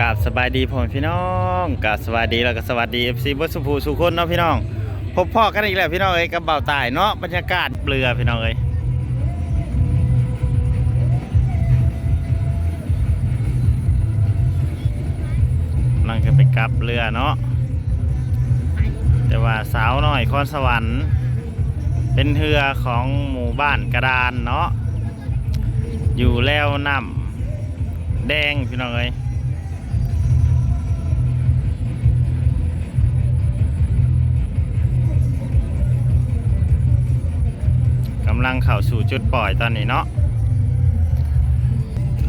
กาบสบายดีพ่อพี่น้องกาบสวัสดีแล้วก็สวัสดี FC เบิร์ดสุภูสุคนเนาะพี่น้องพบพ่อกันอีกแล้วพี่น้องเอ้ยกับเบาตายเนาะบรรยากาศเปลือพี่น้องเอ้ยกำลังจะไปกลับเรือเนาะแต่ว่าสาวหน้อยคอนสวรรค์เป็นเรือของหมู่บ้านกระดานเนาะอยู่แล้วน้ำแดงพี่น้องเอ้ย สู่จุดปล่อยตอนนี้เนาะ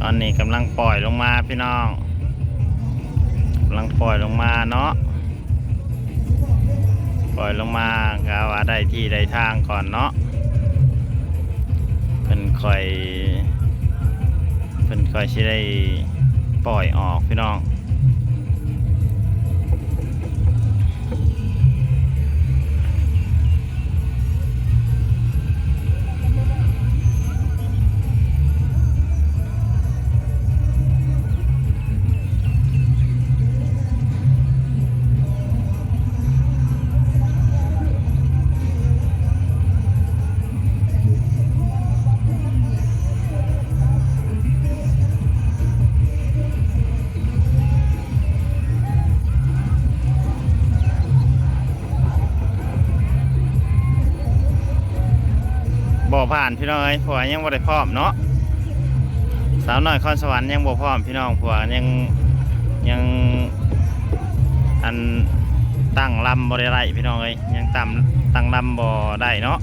ตอนนี้กำลังปล่อยลงมาพี่น้องกำลังปล่อยลงมาเนาะปล่อยลงมากาว่าได้ที่ได้ทางก่อนเนาะเพิ่นคอยเพิ่นคอยสิได้ปล่อยออกพี่น้อง ผ่านพี่น้องเอ้ยผัวยังบ่ได้พร้อมเนาะสาวน้อยคอนสวรรค์ยังบ่พร้อมพี่น้องผัวยังยังอันตั้งลำบ่ได้ไรพี่น้องเอ้ยยังตั้งตั้งลำบ่ได้เนาะ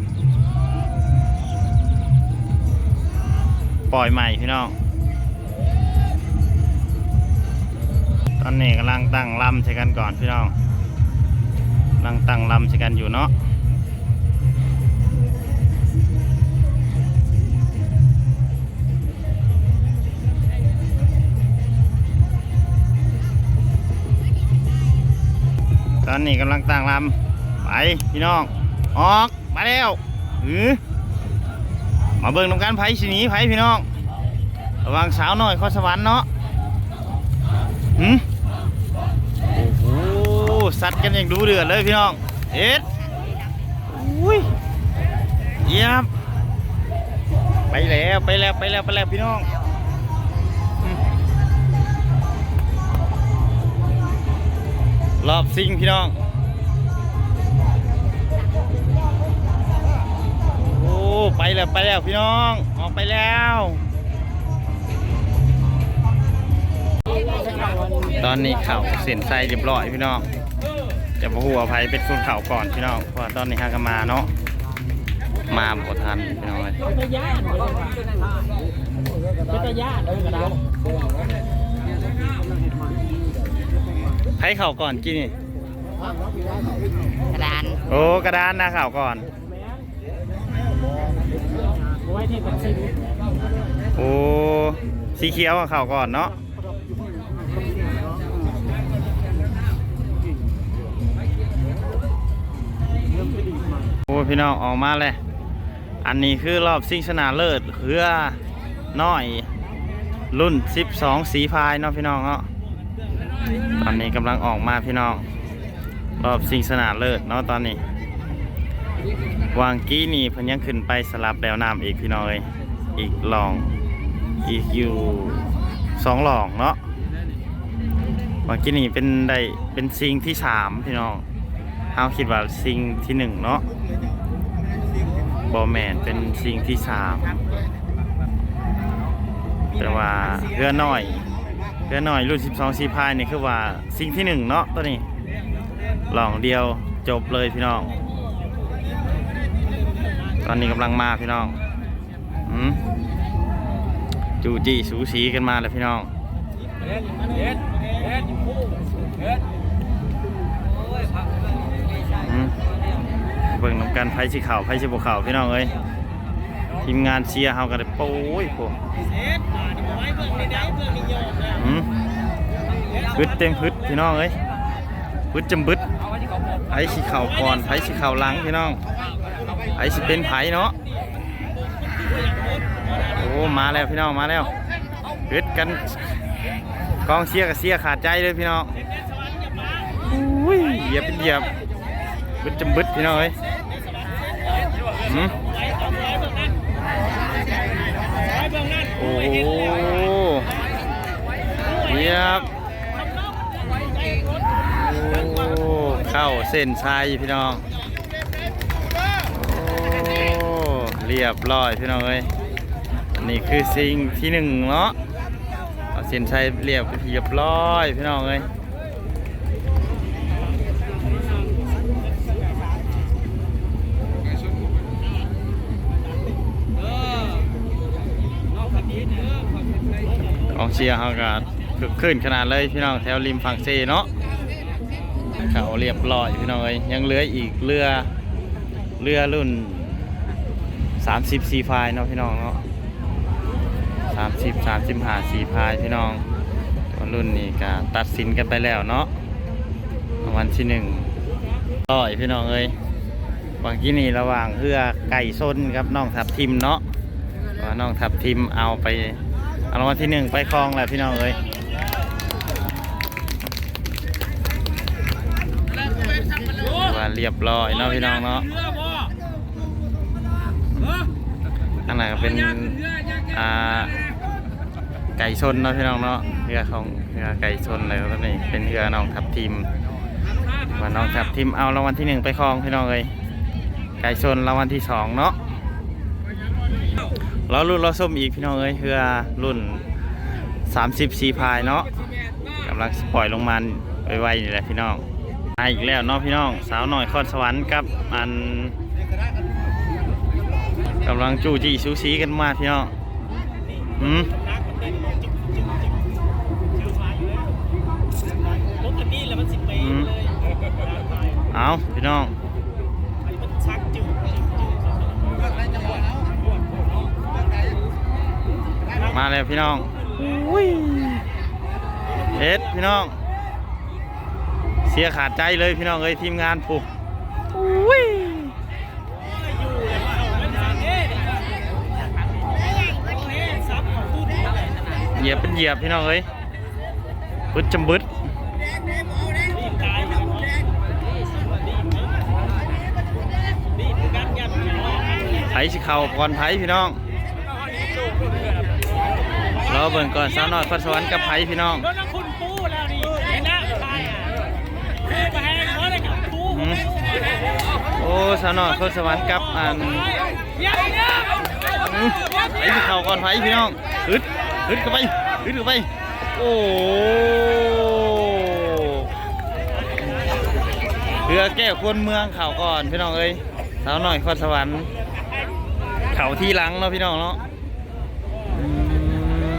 ปล่อยใหม่พี่น้องตอนนี้กำลังตั้งลำใช้กันก่อนพี่น้องกำลังตั้งลำใช้กันอยู่เนาะ ตอนนี้กำลังตั้งลำไปพี่น้อง ออกมาแล้วหือมาเบิ่งนำกันไผสิหนีไผพี่น้องระวังสาวหน่อยข้อสวรรค์เนาะหืมโอ้โหสัตว์กันอย่างดูเดือดเลยพี่น้องเอ็ดอุ้ยเยี่ยมไปแล้วไปแล้วไปแล้วไปแล้วพี่น้อง รอบซิงพี่น้อง โอ้ ไปแล้วไปแล้วพี่น้อง ออกไปแล้ว ตอนนี้เข่าเส้นไส้เรียบร้อยพี่น้องจะบอกหัวาไผเป็นคนเข่าก่อนพี่น้องเพราะตอนนี้ฮากนมาเนาะ มาบ่ทันพี่น้องเลยเป็นตะย่านเป็นตะย่าเออกระดาน ไผเข่าก่อนกี่นี่กระดานโอ้กระดานนะเข่าก่อนไว้ที่เป็นซิงโอ้สีเขียวอะเข่าก่อนเนาะโอ้ยพี่น้องออกมาเลยอันนี้คือรอบซิงชนะเลิศเรือน้อยรุ่น 12 สีพายเนาะพี่น้องเนาะ ตอนนี้กำลังออกมาพี่น้อง รอบซิงชนะเลิศเนาะตอนนี้ วางกี้นี่เพิ่นยังขึ้นไปสลับแล้วน้ำอีกพี่น้องเอ้ยอีกหลอง อีกอยู่สองหลองเนาะวางกี้นี่เป็นได้เป็นซิงที่สามพี่น้องเฮาคิดว่าซิงที่หนึ่งเนาะบอแมนเป็นซิงที่สามแต่ว่าเรือน้อย เรือน้อยรุ่น 12 สีพายนี่คือว่าซิงที่หนึ่งเนาะตัวนี้หลองเดียวจบเลยพี่น้อง ตอนนี้กำลังมาพี่น้องอืมจูจีสูสีกันมาเลยพี่น้องเบิ่งน้ำกันไพ่สีขาวไพ่สีบวขาวพี่น้องเอ้ย ทีมงานเชียร์เฮากันเลยโอ้ยพวกอืมพึดเต็มพึดพี่น้องเอ้ยพึดจำบึดไพ่สีขาวก่อนไพ่สีขาวหลังพี่น้องไอสิเป็นไผเนาะโอ้มาแล้วพี่น้องมาแล้วเกิดกันกองเชียร์กับเชียร์ขาดใจเลยพี่น้องอุ้ยเหยียบเป็นเหยียบบึดจำบึดพี่น้องเอ้ยหืม โอ้โหเยียบโอ้เข้าเส้นชัยพี่น้องโอ้เรียบร้อยพี่น้องเอ้ยนี่คือสิ่งที่หนึ่งเนาะเอาเส้นชัยเรียบเรียบร้อยพี่น้องเอ้ย เชียร์เขาก็คึกขึ้นขนาดเลยพี่น้องแถวริมฝั่งเซเนาะเขาเรียบร้อยพี่น้องเอ้ยยังเหลืออีกเรือเรือรุ่น30ซีไฟเนาะพี่น้องเนาะสามสิบสามสิบห้าสี่พายพี่น้องรุ่นนี้ก็ตัดสินกันไปแล้วเนาะวันที่หนึ่งร้อยพี่น้องเอ้ยวันกี้นี่ระหว่างเพื่อไก่ส้นกับน้องทับทิมเนาะน้องทับทิมเอาไป เอารางวัลที่หนึ่งไปครองแหละพี่น้องเอ้ยว่าเรียบร้อยเนาะพี่น้องเนาะอันไหนก็เป็นอ่าไก่ชนเนาะพี่น้องเนาะเรือของเรือไก่ชนเลยครับนี่เป็นเรือน้องทับทิมว่าน้องทับทิมเอารางวัลที่หนึ่งไปครองพี่น้องเลยไก่ชนรางวัลที่สองเนาะ เรารุ่นเราส้มอีกพี่น้องเอ้ยเรือรุ่น 30สีพายเนาะกำลังปล่อยลงมาไวๆนี่แหละพี่น้องมาอีกแล้วเนาะพี่น้อง สาวหน่อยคอนสวรรค์กับอันกำลังจู้จี้ซูซีกันมาพี่น้องอืมรถคันนี้แล้วมันสิบเมตรเลยเอาพี่น้อง มาแล้วพี่น้องอุ้ยเอ็ดพี่น้อง เสียขาดใจเลยพี่น้องเอ้ยทีมงานปุ๊อุ้ยเหยียบเป็นเหยียบพี่น้องเอ้ยบึดจำบึดไผสิเข่าก่อนไผพี่น้อง รอเบิ่งก่อนสาวน้อยพัดสวรรค์กับไผพี่น้องรถนักคุณปูแล้วนี่ไอ้หน้าใครอะปูมาแหงเพราะอะไรกับปูอืมโอ้สาวน้อยพัดสวรรค์กับอันยังยังอืมไผสิเข่าก่อนไผพี่น้องอึดอึดเข้าไปอึดเข้าไปโอ้เรือแก้วคนเมืองเข่าก่อนพี่น้องเอ้ยสาวน้อยคอนสวรรค์เข่าที่หลังเนาะพี่น้องเนาะอืม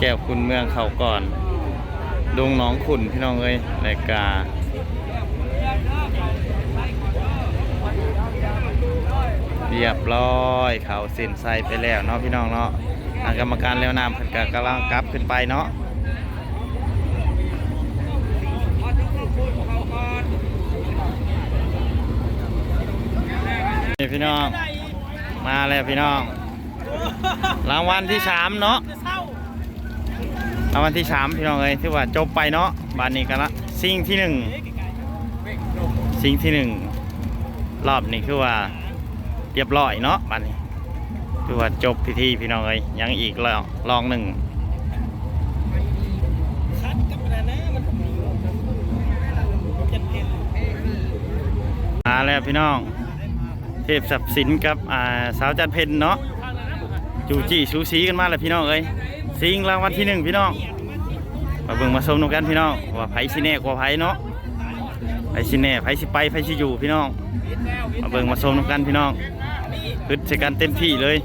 แก้วคุณเมืองเขาก่อน ดงน้องขุนพี่น้องเอ้ยรายกาเรียบร้อยเขาเส้นใส่ไปแล้วเนาะพี่น้องเนาะทางกรรมการแล้วน้ำเพิ่นก็กำลังกลับขึ้นไปเนาะนี่พี่น้องมาแล้วพี่น้อง รางวัลที่สามเนาะ เศร้าวัลที่สามพี่น้องเอ้ยที่ว่าจบไปเนาะบานนี้กันละสิ่งที่หนึ่งสิ่งที่หนึ่งรอบนี้คือว่าเรียบร้อยเนาะบานนี้คือว่าจบพิธีพี่น้องเอ้ยยังอีกรองรองหนึ่งมาแล้วพี่น้อง เทพศัพย์สินกับอ่าสาวจันเพนเนาะ จูจี้สูสีกันมาแล้วพี่น้องเอ้ยสิ่งรางวัลที่หนึ่งพี่น้องมาเบิ่งมาชมนกันพี่น้องว่าไผสิแน่กว่าไผเนาะไผสิแน่ไผสิไปไผสิอยู่พี่น้องมาเบิ่งมาชมนกันพี่น้องคึดใช้กันเต็มที่เลย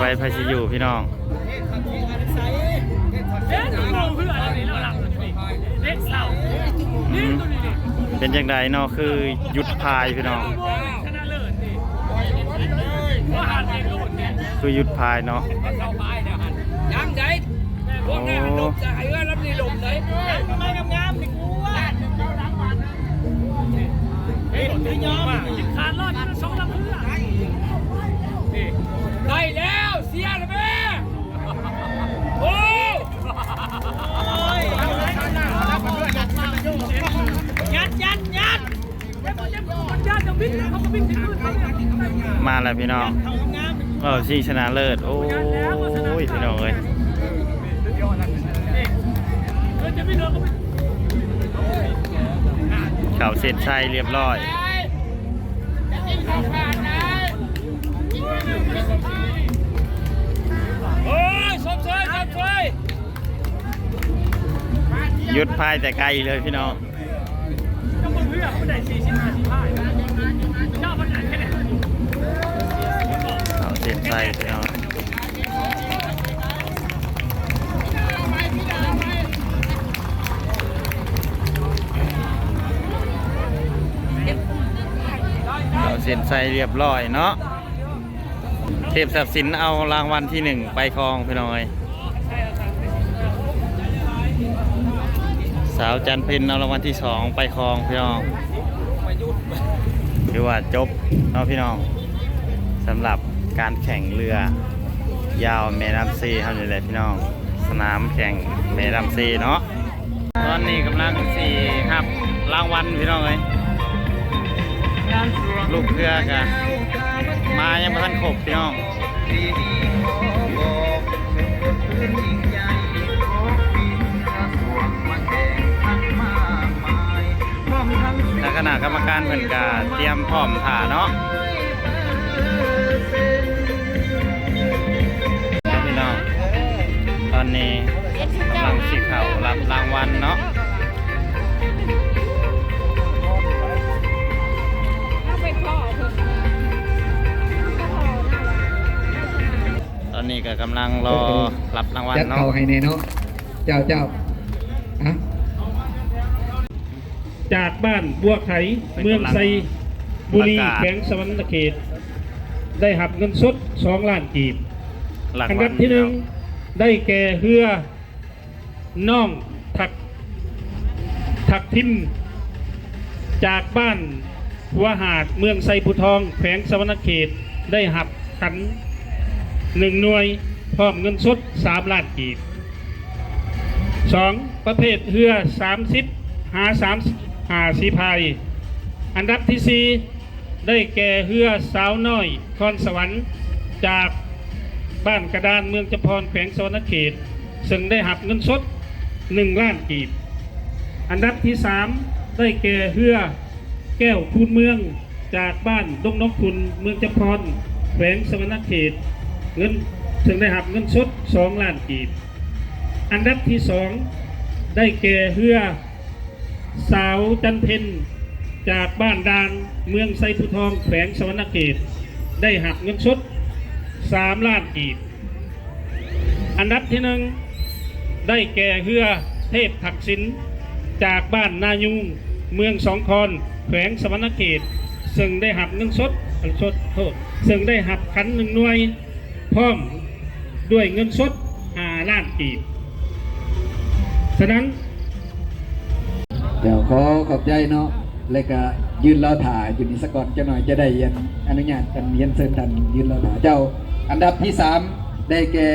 ไผสิไปไผสิอยู่พี่น้องเช็ดตัวมือเพื่ออะไรนี่เราหลับเด็กเศร้าอืนี่มตัวนี้นี่เป็นจังไดเนาะคือหยุดพายพี่น้องชนะเลิศนี่ว่าหันเองก็หมดเนี่ยคือหยุดพายเนาะเข้าไปเดี๋ยวหันยังไงพวกนี้หันลมจะหายเอื้อรับนี่ลมเลย ล้วพี่น้องทำงามรอบชิงชนะเลิศ โอ้ยพี่น้องเอ้ยเออจะไม่เลิกก็ไม่เข่าเส้นชัยเรียบร้อยโอ้ยสมเชยสมเชยหยุดพายแต่ไกลเลยพี่น้องก็มึงเพื่อเขาได้สี่สิบห้าสิบห้าเจ้ามันไหนแค่ไหนเข่าเส้ นชัยพี่น้องเข่าเส้นชัยเรียบร้อยเนาะเทพศักดิ์สินเอารางวัลที่หนึ่งไปครองพี่น้อย สาวจันเพ็ญเอารางวัลที่สองไปครองพี่น้องถือว่าจบเนาะพี่น้องสำหรับ การแข่งเรือ ยาวเมน้ำซีครับนี่แหละพี่น้อง สนามแข่งเมน้ำซีเนาะตอนนี้กำลังสี่ครับรางวัลพี่น้องเลยลูกเรือกันมายังไม่ทันครบพี่น้องและคณะกรรมการเพิ่นก็เตรียมพร้อมถ่าเนาะ น้อง ตอนนี้กำลังสิเขารับรางวัลเนาะตอนนี้ก็กำลังรอรับรางวัลยัดเนาะเข่าให้แน่เนาะเจ้าเจ้าอะจากบ้านบัวไขเมืองไซบุรีแขวงสวรรณเขต ได้หับเงินสดสองล้านกีบ รางอันวัดับที่หนึ่งได้แก่เฮือน้องถักถักทิม จากบ้านหัวหาดเมืองไซภูทอง แขวงสวรรณเขตได้หับขันหนึ่งหน่วยพร้อมเงินสดสามล้านกีบสองประเภทเรือสามสิบหาสามหาสีพายอันดับที่สี่ได้แก่เรือสาวน้อยคอนสวรรค์จาก บ้านกระดานเมืองจำพรแขวงสวรรณเขต ซึ่งได้หับเงินสดหนึ่งล้านกีบ อันดับที่สามได้แก่เรือแก้วคูนเมืองจากบ้านดงนกคุณเมืองจำพรแขวงสวรรณเขต เงินซึ่งได้หับเงินสดสองล้านกีบ อันดับที่สองได้แก่เรือสาวจันเพ็ญจากบ้านดานเมืองไซภูทองแขวงสวรรณเขต ได้หักเงินสด สามล้านกีบ อันดับที่หนึ่งได้แก่เรือเทพทักษิณจากบ้านนายุงเมืองสองคอนแขวงสวรรณเขตซึ่งได้หักเงินสดเอ่อสดโทษซึ่งได้หักขันหนึ่งหน่วย พร้อมด้วยเงินสดห้าล้านกีบ ฉะนั้น เดี๋ยวขอขอบใจเนาะแล้วก็ยืนรอถ่ายอยู่นี่สกก่อนจะหน่อยจะได้ยันอนุญาตกันยันเซินทันยืนรอถ่ายเจ้า อันดับที่สามได้แก่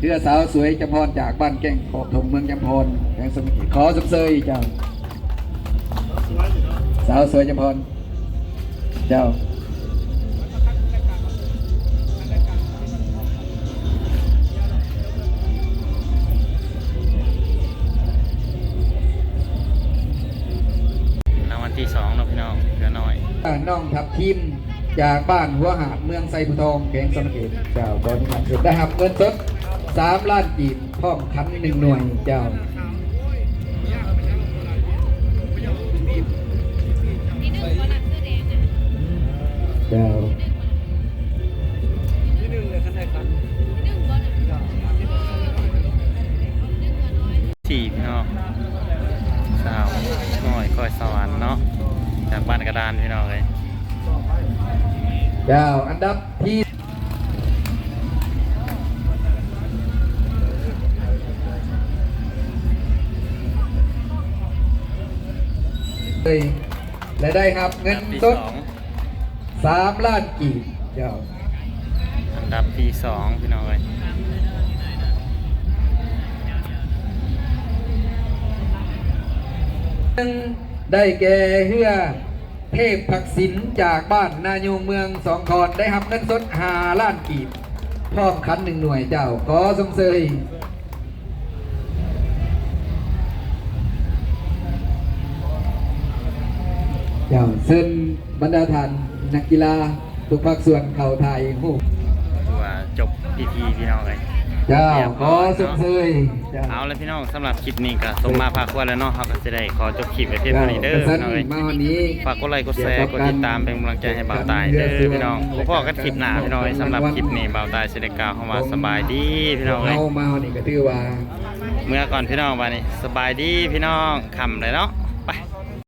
เรือสาวสวยจำพรจากบ้านแก่งขอบถมเมืองจำพรแขวงสมุทรขอสุกเซยเจ้า สาวสวยจำพรเจ้ารางวัลที่สองเนาะพี่น้องเรือน้อยน้องทับทิม จากบ้านหัวหาดเมืองไซบุทองแขวงสมเกตเจ้าตอนนี้มัดได้ครับเงินสดสามล้านกีบพร้อมขันหนึ่งหน่วยเจ้า เลยและได้ครับเงินที่สดสองสามล้านกีบเจ้าอันดับที่สองพี่น้องเอ้ยหนึ่งได้แก่เฮือเทพผักสินจากบ้านนายูงเมืองสองคอนได้รับเงินสดหาล้านกีบพร้อมคันหนึ่งหน่วยเจ้าขอสงเสย เจ้าเส้นบรรดาทานนักกีฬาทุกภาคส่วนเข่าไทยหูกถือว่าจบพิธีพี่น้องเอ้ยเจ้าเรียบขร้ออยสงเสยเจ้าเอาละพี่น้องสำหรับคลิปนี้ก็ส่งมาพาควรแล้วเนาะเขาก็จะได้ขอจบคลิปไปเพียงเจ้าเท่านี้เด้อกระสันพี่น้องเอ้ยมาวันนี้ฝากกดไลค์กดแชร์กดติดตามเป็นกำลังใจให้บ่าวตายเด้อพี่น้องพบพ่อกันคลิปหน้าพี่น้องเอ้ยสำหรับคลิปนี้บ่าวตายสิได้กล่าวคำว่าสบายดีพี่น้องเอ้ยเอามาวันนี้ก็ถือว่าเมื่อก่อนพี่น้องวันนี้สบายดีพี่น้องคำเลยเนาะไป